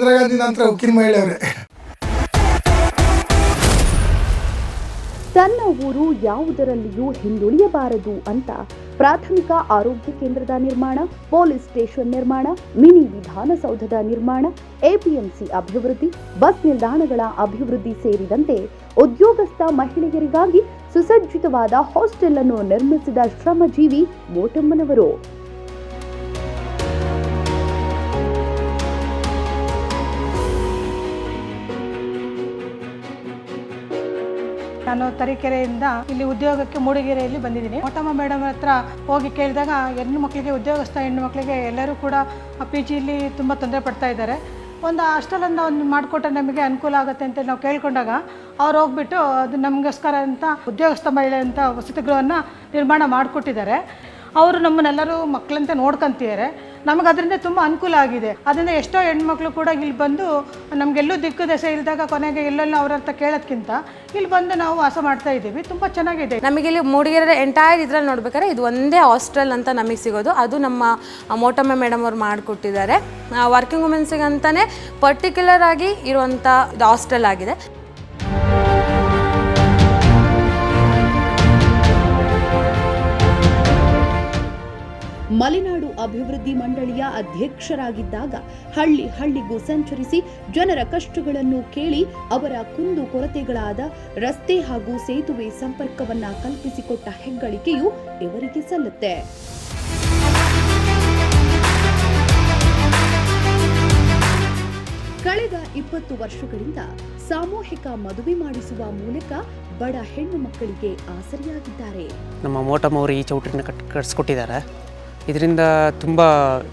ಇಂದಿರಾ ಗಾಂಧಿ ನಂತರ ಉಕ್ಕಿನ ಮಹಿಳೆಯವರೇ ತನ್ನ ಊರು ಯಾವುದರಲ್ಲಿಯೂ ಹಿಂದುಳಿಯಬಾರದು ಅಂತ ಪ್ರಾಥಮಿಕ ಆರೋಗ್ಯ ಕೇಂದ್ರದ ನಿರ್ಮಾಣ, ಪೊಲೀಸ್ ಸ್ಟೇಷನ್ ನಿರ್ಮಾಣ, ಮಿನಿ ವಿಧಾನಸೌಧದ ನಿರ್ಮಾಣ, ಎಪಿಎಂಸಿ ಅಭಿವೃದ್ಧಿ, ಬಸ್ ನಿಲ್ದಾಣಗಳ ಅಭಿವೃದ್ಧಿ ಸೇರಿದಂತೆ ಉದ್ಯೋಗಸ್ಥ ಮಹಿಳೆಯರಿಗಾಗಿ ಸುಸಜ್ಜಿತವಾದ ಹಾಸ್ಟೆಲ್ ಅನ್ನು ನಿರ್ಮಿಸಿದ ಶ್ರಮಜೀವಿ ಮೋಟಮ್ಮನವರು. ನಾನು ತರೀಕೆರೆಯಿಂದ ಇಲ್ಲಿ ಉದ್ಯೋಗಕ್ಕೆ ಮೂಡಿಗೆರೆಯಲ್ಲಿ ಬಂದಿದ್ದೀನಿ. ಮೋಟಮ್ಮ ಮೇಡಮ್ ಹತ್ರ ಹೋಗಿ ಕೇಳಿದಾಗ ಹೆಣ್ಣು ಮಕ್ಕಳಿಗೆ ಉದ್ಯೋಗಸ್ಥ ಹೆಣ್ಣು ಮಕ್ಕಳಿಗೆ ಎಲ್ಲರೂ ಕೂಡ ಪಿ ಜಿಲಿ ತುಂಬ ತೊಂದರೆ ಪಡ್ತಾ ಇದ್ದಾರೆ. ಒಂದು ಹಾಸ್ಟೆಲನ್ನು ಒಂದು ಮಾಡಿಕೊಟ್ರೆ ನಮಗೆ ಅನುಕೂಲ ಆಗುತ್ತೆ ಅಂತ ನಾವು ಕೇಳ್ಕೊಂಡಾಗ ಅವ್ರು ಹೋಗ್ಬಿಟ್ಟು ಅದು ನಮಗೋಸ್ಕರ ಅಂತ ಉದ್ಯೋಗಸ್ಥ ಮಹಿಳೆ ಅಂತ ವಸತಿ ಗೃಹವನ್ನು ನಿರ್ಮಾಣ ಮಾಡಿಕೊಟ್ಟಿದ್ದಾರೆ. ಅವರು ನಮ್ಮನ್ನೆಲ್ಲರೂ ಮಕ್ಕಳಂತೆ ನೋಡ್ಕೊಂತಿದ್ದಾರೆ. ನಮಗೆ ಅದರಿಂದ ತುಂಬ ಅನುಕೂಲ ಆಗಿದೆ. ಅದರಿಂದ ಎಷ್ಟೋ ಹೆಣ್ಮಕ್ಳು ಕೂಡ ಇಲ್ಲಿ ಬಂದು ನಮಗೆಲ್ಲೂ ದಿಕ್ಕು ದೆಸೆ ಇಲ್ದಾಗ ಕೊನೆಗೆ ಎಲ್ಲೆಲ್ಲ ಅವ್ರ ಹತ್ರ ಕೇಳೋದ್ಕಿಂತ ಇಲ್ಲಿ ಬಂದು ನಾವು ವಾಸ ಮಾಡ್ತಾ ಇದ್ದೀವಿ. ತುಂಬ ಚೆನ್ನಾಗಿದೆ. ನಮಗೆ ಇಲ್ಲಿ ಮೂಡಿಗೆರೆ ಎಂಟೈರ್ ಇದ್ರಲ್ಲಿ ನೋಡ್ಬೇಕಾದ್ರೆ ಇದು ಒಂದೇ ಹಾಸ್ಟೆಲ್ ಅಂತ ನಮಗೆ ಸಿಗೋದು. ಅದು ನಮ್ಮ ಮೋಟಮ್ಮ ಮೇಡಮ್ ಅವ್ರು ಮಾಡಿಕೊಟ್ಟಿದ್ದಾರೆ. ವರ್ಕಿಂಗ್ ವುಮೆನ್ಸಿಗೆ ಅಂತಾನೆ ಪರ್ಟಿಕ್ಯುಲರ್ ಆಗಿ ಇರುವಂಥ ಹಾಸ್ಟೆಲ್ ಆಗಿದೆ. ಅಭಿವೃದ್ಧಿ ಮಂಡಳಿಯ ಅಧ್ಯಕ್ಷರಾಗಿದ್ದಾಗ ಹಳ್ಳಿ ಹಳ್ಳಿಗೂ ಸಂಚರಿಸಿ ಜನರ ಕಷ್ಟಗಳನ್ನು ಕೇಳಿ ಅವರ ಕುಂದು ಕೊರತೆಗಳಾದ ರಸ್ತೆ ಹಾಗೂ ಸೇತುವೆ ಸಂಪರ್ಕವನ್ನ ಕಲ್ಪಿಸಿಕೊಟ್ಟ ಹೆಗ್ಗಳಿಕೆಯು ಇವರಿಗೆ ಸಲ್ಲುತ್ತೆ. ಕಳೆದ ಇಪ್ಪತ್ತು ವರ್ಷಗಳಿಂದ ಸಾಮೂಹಿಕ ಮದುವೆ ಮಾಡಿಸುವ ಮೂಲಕ ಬಡ ಹೆಣ್ಣು ಮಕ್ಕಳಿಗೆ ಆಸರೆಯಾಗಿದ್ದಾರೆ. ನಮ್ಮ ಮೋಟಮ್ ಅವರು ಈ ಚೌಟ್ರಿನ ಕಟ್ ಕಟ್ಸ್ಕೊಟ್ಟಿದ್ದಾರೆ. ಇದರಿಂದ ತುಂಬ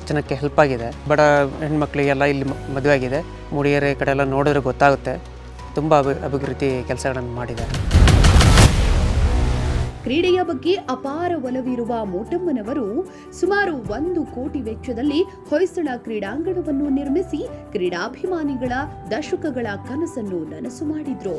ಜನಕ್ಕೆ ಹೆಲ್ಪ್ ಆಗಿದೆ. ಬಡ ಹೆಣ್ಮಕ್ಳಿಗೆಲ್ಲ ಇಲ್ಲಿ ಮದುವೆ ಆಗಿದೆ. ಮೂಡಿಗೆರೆ ಕಡೆ ಎಲ್ಲ ನೋಡಿದ್ರೆ ಗೊತ್ತಾಗುತ್ತೆ. ತುಂಬ ಅಭಿ, ಅಭಿವೃದ್ಧಿ ಕೆಲಸಗಳನ್ನು ಮಾಡಿದ್ದಾರೆ. ಕ್ರೀಡೆಯ ಬಗ್ಗೆ ಅಪಾರ ಒಲವಿರುವ ಮೋಟಮ್ಮನವರು ಸುಮಾರು ಒಂದು ಕೋಟಿ ವೆಚ್ಚದಲ್ಲಿ ಹೊಯ್ಸಳ ಕ್ರೀಡಾಂಗಣವನ್ನು ನಿರ್ಮಿಸಿ ಕ್ರೀಡಾಭಿಮಾನಿಗಳ ದಶಕಗಳ ಕನಸನ್ನು ನನಸು ಮಾಡಿದ್ರು.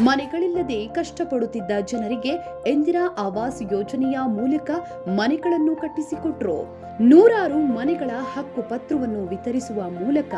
ಮನೆಗಳಿಲ್ಲದೆ ಕಷ್ಟಪಡುತ್ತಿದ್ದ ಜನರಿಗೆ ಇಂದಿರಾ ಆವಾಸ್ ಯೋಜನೆಯ ಮೂಲಕ ಮನೆಗಳನ್ನು ಕಟ್ಟಿಸಿಕೊಟ್ರು. ನೂರಾರು ಮನೆಗಳ ಹಕ್ಕು ಪತ್ರವನ್ನು ವಿತರಿಸುವ ಮೂಲಕ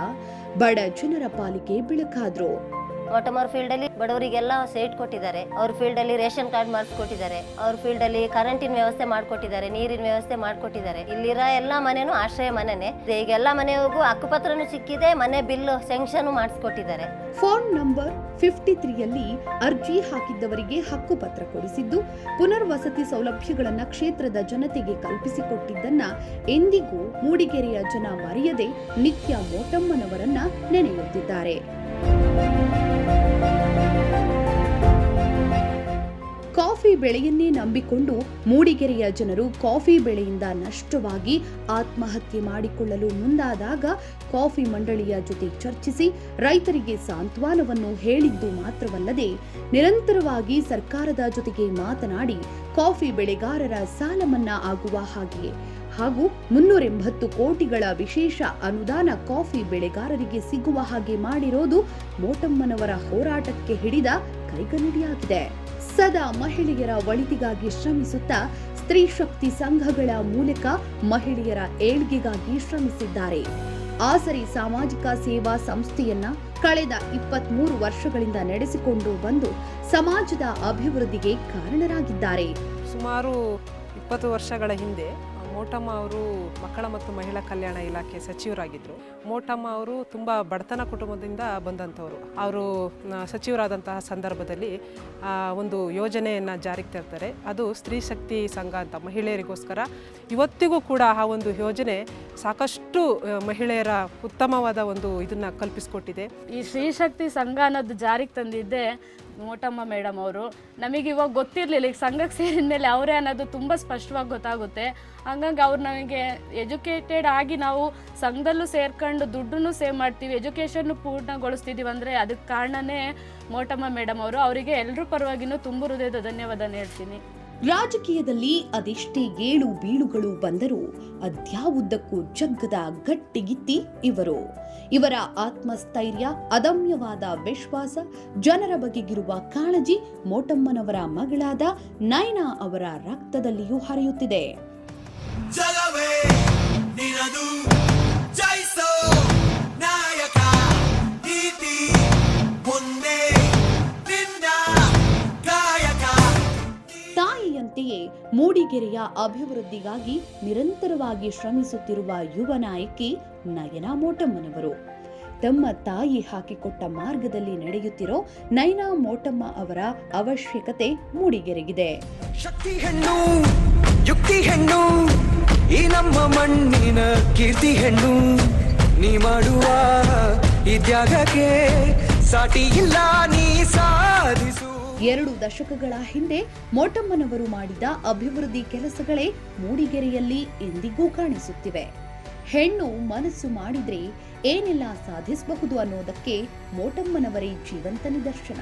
ಬಡ ಜನರ ಪಾಲಿಗೆ ಬೆಳಕಾದ್ರು. ವಾಟಮರ್ ಫೀಲ್ಡ್ ಅಲ್ಲಿ ಬಡವರಿಗೆಲ್ಲ ಸೇಟ್ ಕೊಟ್ಟಿದ್ದಾರೆ. ಅವ್ರ ಫೀಲ್ಡ್ ಅಲ್ಲಿ ರೇಷನ್ ಕಾರ್ಡ್ ಮಾಡಿಸ್ಕೊಟ್ಟಿದ್ದಾರೆ. ಅವ್ರ ಫೀಲ್ಡ್ ಅಲ್ಲಿ ಕರೆಂಟಿನ ವ್ಯವಸ್ಥೆ ಮಾಡ್ಕೊಟ್ಟಿದ್ದಾರೆ. ನೀರಿನ ವ್ಯವಸ್ಥೆ ಮಾಡ್ಕೊಟ್ಟಿದ್ದಾರೆ. ಇಲ್ಲಿರೋ ಎಲ್ಲಾ ಮನೆನೂ ಆಶ್ರಯ ಮನೆನೇ. ಈಗ ಎಲ್ಲಾ ಮನೆಗೂ ಹಕ್ಕುಪತ್ರನೂ ಸಿಕ್ಕಿದೆ, ಮನೆ ಬಿಲ್ ಸೆಂಕ್ಷನ್ ಮಾಡಿಸ್ಕೊಟ್ಟಿದ್ದಾರೆ. ಫೋನ್ ನಂಬರ್ ಫಿಫ್ಟಿ ತ್ರೀಯಲ್ಲಿ ಅರ್ಜಿ ಹಾಕಿದ್ದವರಿಗೆ ಹಕ್ಕುಪತ್ರ ಕೊಡಿಸಿದ್ದು, ಪುನರ್ವಸತಿ ಸೌಲಭ್ಯಗಳನ್ನ ಕ್ಷೇತ್ರದ ಜನತೆಗೆ ಕಲ್ಪಿಸಿಕೊಟ್ಟಿದ್ದನ್ನ ಎಂದಿಗೂ ಮೂಡಿಗೆರೆಯ ಜನ ಮರೆಯದೆ ನಿತ್ಯ ಮೋಟಮ್ಮನವರನ್ನ ನೆನೆಯುತ್ತಿದ್ದಾರೆ. ಕಾಫಿ ಬೆಳೆಯನ್ನೇ ನಂಬಿಕೊಂಡು ಮೂಡಿಗೆರೆಯ ಜನರು ಕಾಫಿ ಬೆಳೆಯಿಂದ ನಷ್ಟವಾಗಿ ಆತ್ಮಹತ್ಯೆ ಮಾಡಿಕೊಳ್ಳಲು ಮುಂದಾದಾಗ ಕಾಫಿ ಮಂಡಳಿಯ ಜೊತೆ ಚರ್ಚಿಸಿ ರೈತರಿಗೆ ಸಾಂತ್ವನವನ್ನು ಹೇಳಿದ್ದು ಮಾತ್ರವಲ್ಲದೆ ನಿರಂತರವಾಗಿ ಸರ್ಕಾರದ ಜೊತೆಗೆ ಮಾತನಾಡಿ ಕಾಫಿ ಬೆಳೆಗಾರರ ಸಾಲ ಮನ್ನಾ ಆಗುವ ಹಾಗೆ. ಹಾಗೂ ಮುನ್ನೂರ ಎಂಬತ್ತು ಕೋಟಿಗಳ ವಿಶೇಷ ಅನುದಾನ ಕಾಫಿ ಬೆಳೆಗಾರರಿಗೆ ಸಿಗುವ ಹಾಗೆ ಮಾಡಿರೋದು ಮೋಟಮ್ಮನವರ ಹೋರಾಟಕ್ಕೆ ಹಿಡಿದ ಕೈಗನ್ನಡಿಯಾಗಿದೆ. ಸದಾ ಮಹಿಳೆಯರ ಒಳಿತಿಗಾಗಿ ಶ್ರಮಿಸುತ್ತಾ ಸ್ತ್ರೀ ಶಕ್ತಿ ಸಂಘಗಳ ಮೂಲಕ ಮಹಿಳೆಯರ ಏಳ್ಗೆಗಾಗಿ ಶ್ರಮಿಸಿದ್ದಾರೆ. ಆಸರಿ ಸಾಮಾಜಿಕ ಸೇವಾ ಸಂಸ್ಥೆಯನ್ನ ಕಳೆದ ಇಪ್ಪತ್ಮೂರು ವರ್ಷಗಳಿಂದ ನಡೆಸಿಕೊಂಡು ಬಂದು ಸಮಾಜದ ಅಭಿವೃದ್ಧಿಗೆ ಕಾರಣರಾಗಿದ್ದಾರೆ. ಸುಮಾರು ಇಪ್ಪತ್ತು ವರ್ಷಗಳ ಹಿಂದೆ ಮೋಟಮ್ಮ ಅವರು ಮಕ್ಕಳ ಮತ್ತು ಮಹಿಳಾ ಕಲ್ಯಾಣ ಇಲಾಖೆ ಸಚಿವರಾಗಿದ್ದರು ಮೋಟಮ್ಮ ಅವರು ತುಂಬ ಬಡತನ ಕುಟುಂಬದಿಂದ ಬಂದಂಥವರು. ಅವರು ಸಚಿವರಾದಂತಹ ಸಂದರ್ಭದಲ್ಲಿ ಒಂದು ಯೋಜನೆಯನ್ನು ಜಾರಿಗೆ ತರ್ತಾರೆ. ಅದು ಸ್ತ್ರೀ ಶಕ್ತಿ ಸಂಘ ಅಂತ ಮಹಿಳೆಯರಿಗೋಸ್ಕರ. ಇವತ್ತಿಗೂ ಕೂಡ ಆ ಒಂದು ಯೋಜನೆ ಸಾಕಷ್ಟು ಮಹಿಳೆಯರ ಉತ್ತಮವಾದ ಒಂದು ಇದನ್ನು ಕಲ್ಪಿಸಿಕೊಟ್ಟಿದೆ. ಈ ಸ್ತ್ರೀ ಶಕ್ತಿ ಸಂಘ ಅನ್ನೋದು ಜಾರಿಗೆ ತಂದಿದ್ದೆ ಮೋಟಮ್ಮ ಮೇಡಮ್ ಅವರು. ನಮಗೆ ಇವಾಗ ಗೊತ್ತಿರಲಿಲ್ಲ, ಈಗ ಸಂಘಕ್ಕೆ ಸೇರಿದ ಮೇಲೆ ಅವರೇ ಅನ್ನೋದು ತುಂಬ ಸ್ಪಷ್ಟವಾಗಿ ಗೊತ್ತಾಗುತ್ತೆ. ಹಂಗಾಗಿ ಅವ್ರು ನಮಗೆ ಎಜುಕೇಟೆಡ್ ಆಗಿ ನಾವು ಸಂಘದಲ್ಲೂ ಸೇರ್ಕೊಂಡು ದುಡ್ಡನ್ನು ಸೇವ್ ಮಾಡ್ತೀವಿ, ಎಜುಕೇಷನ್ನು ಪೂರ್ಣಗೊಳಿಸ್ತಿದ್ದೀವಿ ಅಂದರೆ ಅದಕ್ಕೆ ಕಾರಣನೇ ಮೋಟಮ್ಮ ಮೇಡಮ್ ಅವರು. ಅವರಿಗೆ ಎಲ್ಲರೂ ಪರವಾಗಿನೂ ತುಂಬ ಹೃದಯದ ಧನ್ಯವಾದ ಹೇಳ್ತೀನಿ. ರಾಜಕೀಯದಲ್ಲಿ ಅದೆಷ್ಟೇ ಏಳು ಬೀಳುಗಳು ಬಂದರೂ ಅದ್ಯಾವುದಕ್ಕೂ ಜಗ್ಗದ ಗಟ್ಟಿಗಿತ್ತಿ ಇವರು. ಇವರ ಆತ್ಮಸ್ಥೈರ್ಯ ಅದಮ್ಯವಾದ ವಿಶ್ವಾಸ ಜನರ ಬಗೆಗಿರುವ ಕಾಳಜಿ ಮೋಟಮ್ಮನವರ ಮಗಳಾದ ನಯನಾ ಅವರ ರಕ್ತದಲ್ಲಿಯೂ ಹರಿಯುತ್ತಿದೆ. ಮೂಡಿಗೆರೆಯ ಅಭಿವೃದ್ಧಿಗಾಗಿ ನಿರಂತರವಾಗಿ ಶ್ರಮಿಸುತ್ತಿರುವ ಯುವ ನಾಯಕಿ ನಯನಾ ಮೋಟಮ್ಮನವರು. ತಮ್ಮ ತಾಯಿ ಹಾಕಿಕೊಟ್ಟ ಮಾರ್ಗದಲ್ಲಿ ನಡೆಯುತ್ತಿರೋ ನಯನಾ ಮೋಟಮ್ಮ ಅವರ ಅವಶ್ಯಕತೆ ಮೂಡಿಗೆರೆಗಿದೆ. ಶಕ್ತಿ ಹೆಣ್ಣು, ಯುಕ್ತಿ ಹೆಣ್ಣು, ಈ ನಮ್ಮ ಮಣ್ಣಿನ ಕೀರ್ತಿ ಹೆಣ್ಣು. ನೀ ಮಾಡುವ ಈ ತ್ಯಾಗಕ್ಕೆ ಸಾಟಿ ಇಲ್ಲ ನೀ ಸಾಧಿಸು ಎರಡು ದಶಕಗಳ ಹಿಂದೆ ಮೋಟಮ್ಮನವರು ಮಾಡಿದ ಅಭಿವೃದ್ಧಿ ಕೆಲಸಗಳೇ ಮೂಡಿಗೆರೆಯಲ್ಲಿ ಎಂದಿಗೂ ಕಾಣಿಸುತ್ತಿವೆ. ಹೆಣ್ಣು ಮನಸ್ಸು ಮಾಡಿದ್ರೆ ಏನೆಲ್ಲ ಸಾಧಿಸಬಹುದು ಅನ್ನೋದಕ್ಕೆ ಮೋಟಮ್ಮನವರೇ ಜೀವಂತ ನಿದರ್ಶನ.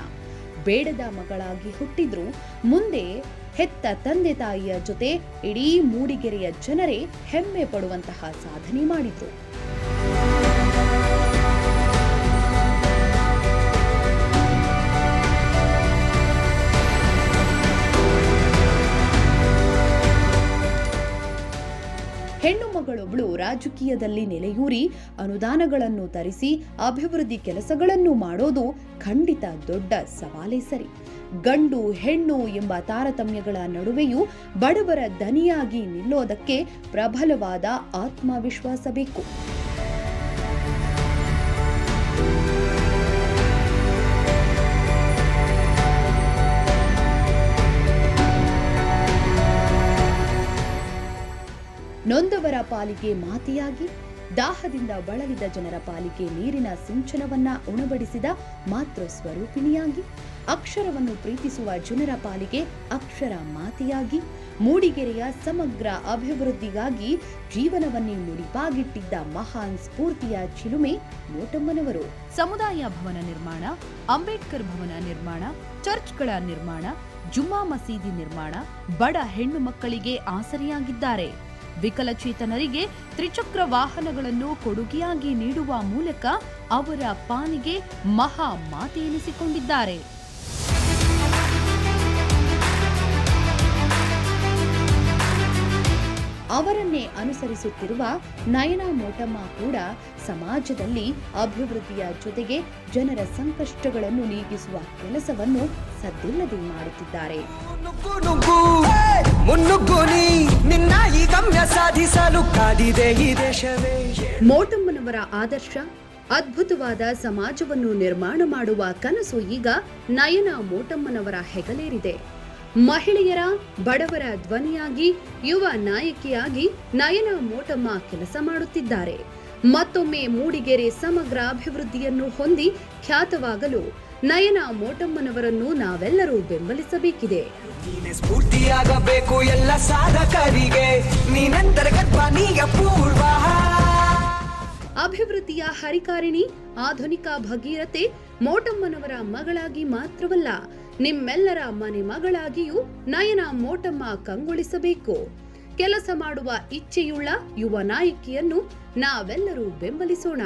ಬೇಡದ ಮಗಳಾಗಿ ಹುಟ್ಟಿದ್ರು ಮುಂದೆ ಹೆತ್ತ ತಂದೆ ತಾಯಿಯ ಜೊತೆ ಇಡೀ ಮೂಡಿಗೆರೆಯ ಜನರೇ ಹೆಮ್ಮೆ ಪಡುವಂತಹ ಸಾಧನೆ ಮಾಡಿದ್ರು. ಹೆಣ್ಣು ಮಗಳೊಬ್ಬಳು ರಾಜಕೀಯದಲ್ಲಿ ನೆಲೆಯೂರಿ ಅನುದಾನಗಳನ್ನು ತರಿಸಿ ಅಭಿವೃದ್ಧಿ ಕೆಲಸಗಳನ್ನು ಮಾಡೋದು ಖಂಡಿತ ದೊಡ್ಡ ಸವಾಲೇ ಸರಿ. ಗಂಡು ಹೆಣ್ಣು ಎಂಬ ತಾರತಮ್ಯಗಳ ನಡುವೆಯೂ ಬಡವರ ದನಿಯಾಗಿ ನಿಲ್ಲೋದಕ್ಕೆ ಪ್ರಬಲವಾದ ಆತ್ಮವಿಶ್ವಾಸ ಬೇಕು. ನೊಂದವರ ಪಾಲಿಗೆ ಮಾತೆಯಾಗಿ, ದಾಹದಿಂದ ಬಳಲಿದ ಜನರ ಪಾಲಿಗೆ ನೀರಿನ ಸಿಂಚನವನ್ನ ಉಣಬಡಿಸಿದ ಮಾತೃ ಸ್ವರೂಪಿಣಿಯಾಗಿ ಅಕ್ಷರವನ್ನು ಪ್ರೀತಿಸುವ ಜನರ ಪಾಲಿಗೆ ಅಕ್ಷರ ಮಾತೆಯಾಗಿ, ಮೂಡಿಗೆರೆಯ ಸಮಗ್ರ ಅಭಿವೃದ್ಧಿಗಾಗಿ ಜೀವನವನ್ನೇ ಮುಡಿಪಾಗಿಟ್ಟಿದ್ದ ಮಹಾನ್ ಸ್ಫೂರ್ತಿಯ ಚಿಲುಮೆ ಮೋಟಮ್ಮನವರು. ಸಮುದಾಯ ಭವನ ನಿರ್ಮಾಣ, ಅಂಬೇಡ್ಕರ್ ಭವನ ನಿರ್ಮಾಣ, ಚರ್ಚ್ಗಳ ನಿರ್ಮಾಣ, ಜುಮ್ಮಾ ಮಸೀದಿ ನಿರ್ಮಾಣ ಬಡ ಹೆಣ್ಣು ಮಕ್ಕಳಿಗೆ ಆಸರೆಯಾಗಿದ್ದಾರೆ. ವಿಕಲಚೇತನರಿಗೆ ತ್ರಿಚಕ್ರ ವಾಹನಗಳನ್ನು ಕೊಡುಗೆಯಾಗಿ ನೀಡುವ ಮೂಲಕ ಅವರ ಪಾನಿಗೆ ಮಹಾ ಮಾತೆಯೆನಿಸಿಕೊಂಡಿದ್ದಾರೆ ಅವರನ್ನೇ ಅನುಸರಿಸುತ್ತಿರುವ ನಯನ ಮೋಟಮ್ಮ ಕೂಡ ಸಮಾಜದಲ್ಲಿ ಅಭಿವೃದ್ಧಿಯ ಜೊತೆಗೆ ಜನರ ಸಂಕಷ್ಟಗಳನ್ನು ನೀಗಿಸುವ ಕೆಲಸವನ್ನು ಸದ್ದಿಲ್ಲದೆ ಮಾಡುತ್ತಿದ್ದಾರೆ. ಮುನ್ನುಗ್ಗು ನೀ ನಿನ್ನ ಈ ಗಮ್ಯ ಸಾಧಿಸಲು ಕಾದಿದೆ ಈ ದೇಶವೇ. ಮೋಟಮ್ಮನವರ ಆದರ್ಶ, ಅದ್ಭುತವಾದ ಸಮಾಜವನ್ನು ನಿರ್ಮಾಣ ಮಾಡುವ ಕನಸು ಈಗ ನಯನ ಮೋಟಮ್ಮನವರ ಹೆಗಲೇರಿದೆ. ಮಹಿಳೆಯರ, ಬಡವರ ಧ್ವನಿಯಾಗಿ, ಯುವ ನಾಯಕಿಯಾಗಿ ನಯನ ಮೋಟಮ್ಮ ಕೆಲಸ ಮಾಡುತ್ತಿದ್ದಾರೆ. ಮತ್ತೊಮ್ಮೆ ಮೂಡಿಗೆರೆ ಸಮಗ್ರ ಅಭಿವೃದ್ಧಿಯನ್ನು ಹೊಂದಿ ಖ್ಯಾತವಾಗಲು ನಯನ ಮೋಟಮ್ಮನವರನ್ನು ನಾವೆಲ್ಲರೂ ಬೆಂಬಲಿಸಬೇಕಿದೆ. ಸ್ಫೂರ್ತಿಯಾಗಬೇಕು ಎಲ್ಲ ಸಾಧಕರಿಗೆ. ಪೂರ್ವ ಅಭಿವೃದ್ಧಿಯ ಹರಿಕಾರಿಣಿ ಆಧುನಿಕ ಭಗೀರಥೆ ಮೋಟಮ್ಮನವರ ಮಗಳಾಗಿ ಮಾತ್ರವಲ್ಲ ನಿಮ್ಮೆಲ್ಲರ ಮನೆ ಮಗಳಾಗಿಯೂ ನಯನ ಮೋಟಮ್ಮ ಕಂಗೊಳಿಸಬೇಕು. ಕೆಲಸ ಮಾಡುವ ಇಚ್ಛೆಯುಳ್ಳ ಯುವ ನಾಯಕಿಯನ್ನು ನಾವೆಲ್ಲರೂ ಬೆಂಬಲಿಸೋಣ.